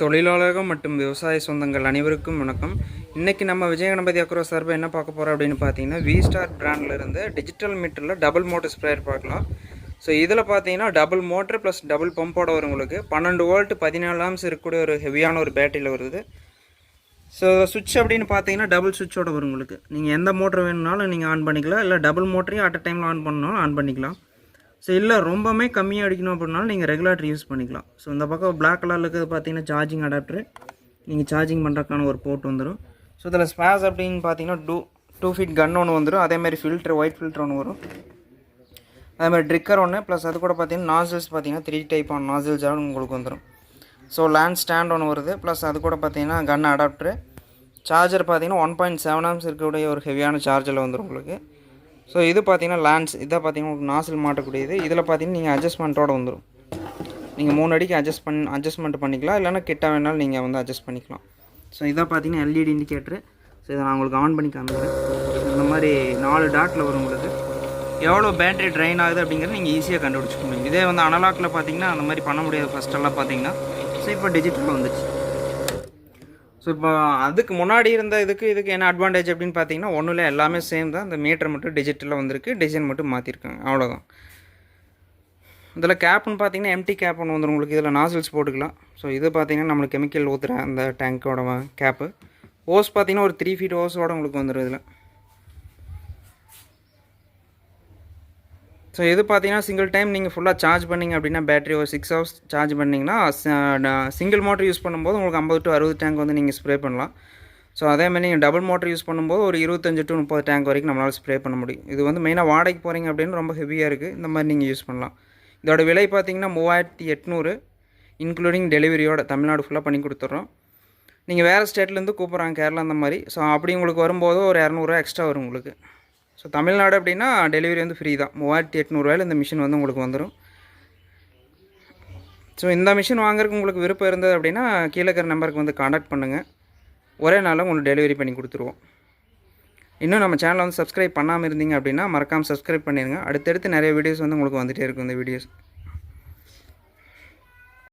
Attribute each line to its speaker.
Speaker 1: தொழிலாளர்கள் மற்றும் விவசாய சொந்தங்கள் அனைவருக்கும் வணக்கம். இன்றைக்கி நம்ம விஜயகணபதி அக்ரோ சார்பாக என்ன பார்க்க போகிறோம் அப்படின்னு பார்த்தீங்கன்னா வி ஸ்டார் பிராண்டில் இருந்து டிஜிட்டல் மீட்டரில் டபுள் மோட்டர் ஸ்ப்ரேயர் பார்க்கலாம். ஸோ இதில் பார்த்தீங்கன்னா டபுள் மோட்டர் ப்ளஸ் டபுள் பம்போட வரும் உங்களுக்கு. பன்னெண்டு வோல்ட் பதினாலு ஆம்ஸ் இருக்கக்கூடிய ஒரு ஹெவியான ஒரு பேட்டரியில் வருது. ஸோ சுவிட்ச் அப்படின்னு பார்த்தீங்கன்னா டபுள் சுவிட்சோட வரும் உங்களுக்கு. நீங்கள் எந்த மோட்டர் வேணும்னாலும் நீங்கள் ஆன் பண்ணிக்கலாம். இல்லை டபுள் மோட்டரையும் அட் அ டைமில் ஆன் பண்ணாலும் ஆன் பண்ணிக்கலாம். ஸோ இல்லை ரொம்பவுமே கம்மியாக அடிக்கணும் அப்படின்னாலும் நீங்கள் ரெகுலேட்டர் யூஸ் பண்ணிக்கலாம். ஸோ இந்த பக்கம் பிளாக் கலரில் இருக்கிறது பார்த்தீங்கன்னா சார்ஜிங் அடாப்டர் நீங்கள் சார்ஜிங் பண்ணுறதுக்கான ஒரு போர்ட் வந்துடும் ஸோ இதில் ஸ்பேஸ் அப்படின்னு பார்த்தீங்கன்னா டூ டூ ஃபீட் கன் ஒன்று வந்துடும் அதேமாதிரி ஃபில்ட்ரு ஒயிட் ஃபில்ட்ரு ஒன்று வரும். அதேமாதிரி ட்ரிக்கர் ஒன்று ப்ளஸ் அது கூட பார்த்தீங்கன்னா நாசில்ஸ் பார்த்தீங்கன்னா த்ரீ டைப் ஆன் நாசில்ஸாக உங்களுக்கு வந்துடும் ஸோ லேண்ட் ஸ்டாண்ட் ஒன்று வருது. ப்ளஸ் அது கூட பார்த்தீங்கன்னா கன் அடாப்டரு சார்ஜர் பார்த்தீங்கன்னா ஒன் பாயிண்ட் செவன் ஆம்ஸ் இருக்கக்கூடிய ஒரு ஹெவியான சார்ஜரில் வந்துடும் உங்களுக்கு. ஸோ இது பார்த்தீங்கன்னா லேண்ட்ஸ் இதை பார்த்தீங்கன்னா உங்களுக்கு நாசில் மாட்டக்கூடியது. இதில் பார்த்தீங்கன்னா நீங்கள் அட்ஜஸ்ட்மெண்ட்டோட வந்துடும் நீங்கள் மூணு அடிக்கு அட்ஜஸ்ட் பண் அட்ஜஸ்ட்மெண்ட் பண்ணிக்கலாம். இல்லைன்னா கிட்ட வேணாலும் நீங்கள் வந்து அட்ஜஸ்ட் பண்ணிக்கலாம். ஸோ இதை பார்த்தீங்கன்னா எல்இடி இண்டிகேட்ரு ஸோ இதை நான் உங்களுக்கு ஆன் பண்ணி காமிக்கிறேன். இந்த மாதிரி நாலு டாட்டில் வரும் உங்களுக்கு எவ்வளோ பேட்டரி ட்ரைன் ஆகுது அப்படிங்கிறது நீங்கள் ஈஸியாக கண்டுபிடிச்சிக்க முடியும். இதே வந்து அனலாக்கில் பார்த்தீங்கன்னா அந்த மாதிரி பண்ண முடியாது ஃபஸ்ட்டெல்லாம் பார்த்தீங்கன்னா ஸோ இப்போ டிஜிட்டலில் வந்துச்சு ஸோ இப்போ அதுக்கு முன்னாடி இருந்த இதுக்கு இதுக்கு என்ன அட்வான்டேஜ் அப்படின்னு பார்த்தீங்கன்னா ஒன்றும் எல்லாமே சேம் தான் இந்த மீட்டர் மட்டும் டிஜிட்டலில் வந்திருக்கு. டிசைன் மட்டும் மாற்றிருக்காங்க அவ்வளோதான் இதில் கேப்னு பார்த்தீங்கன்னா எம்டி கேப் ஒன்று வந்துடும் உங்களுக்கு இதில் நாசில்ஸ் போட்டுக்கலாம். ஸோ இது பார்த்தீங்கன்னா நம்மளுக்கு கெமிக்கல் ஊற்றுற அந்த டேங்க்கோட கேப்பு ஓஸ் பார்த்தீங்கன்னா ஒரு த்ரீ ஃபீட் ஓஸோட உங்களுக்கு வந்துடும் இதில். ஸோ இது பார்த்தீங்கன்னா சிங்கிள் டைம் நீங்கள் ஃபுல்லாக சார்ஜ் பண்ணிங்க அப்படின்னா பேட்டரி ஒரு சிக்ஸ் ஹவர்ஸ் சார்ஜ் பண்ணிங்கன்னா சிங்கிள் மோட்டர் யூஸ் பண்ணும்போது உங்களுக்கு ஐம்பது டு அறுபது டேங்க் வந்து நீங்கள் ஸ்ப்ரே பண்ணலாம். ஸோ அதேமாதிரி நீங்கள் டபுள் மோட்டர் யூஸ் பண்ணும்போது ஒரு இருபத்தஞ்சு டு முப்பது டேங்க் வரைக்கும் நம்மளால் ஸ்ப்ரே பண்ண முடியும். இது வந்து மெயினாக வாடகைக்கு போகிறீங்க அப்படின்னு ரொம்ப ஹெவியாக இருக்குது இந்த மாதிரி நீங்கள் யூஸ் பண்ணலாம். இதோட விலை பார்த்தீங்கன்னா மூவாயிரத்தி எட்நூறு இன்க்ளூடிங் டெலிவரியோட தமிழ்நாடு ஃபுல்லாக பண்ணி கொடுத்துட்றோம் நீங்கள் வேறு ஸ்டேட்லேருந்து கூப்பிட்றாங்க கேரளா அந்த மாதிரி. ஸோ அப்படி உங்களுக்கு வரும்போது ஒரு இரநூறுவா எக்ஸ்ட்ரா வரும் உங்களுக்கு. ஸோ தமிழ்நாடு அப்படின்னா டெலிவரி வந்து ஃப்ரீ தான். மூவாயிரத்தி எட்நூறுவாயில் இந்த மிஷின் வந்து உங்களுக்கு வந்துடும் ஸோ இந்த மிஷின் வாங்குறதுக்கு உங்களுக்கு விருப்பம் இருந்தது அப்படின்னா கீழே இருக்கிற நம்பருக்கு வந்து காண்டாக்ட் பண்ணுங்கள் ஒரே நாளில் உங்களுக்கு டெலிவரி பண்ணி கொடுத்துருவோம். இன்னும் நம்ம சேனலை வந்து சப்ஸ்கிரைப் பண்ணாமல் இருந்தீங்க அப்படின்னா மறக்காமல் சப்ஸ்கிரைப் பண்ணிடுங்க அடுத்தடுத்து நிறைய வீடியோஸ் வந்து உங்களுக்கு வந்துகிட்டே இருக்கும் இந்த வீடியோஸ்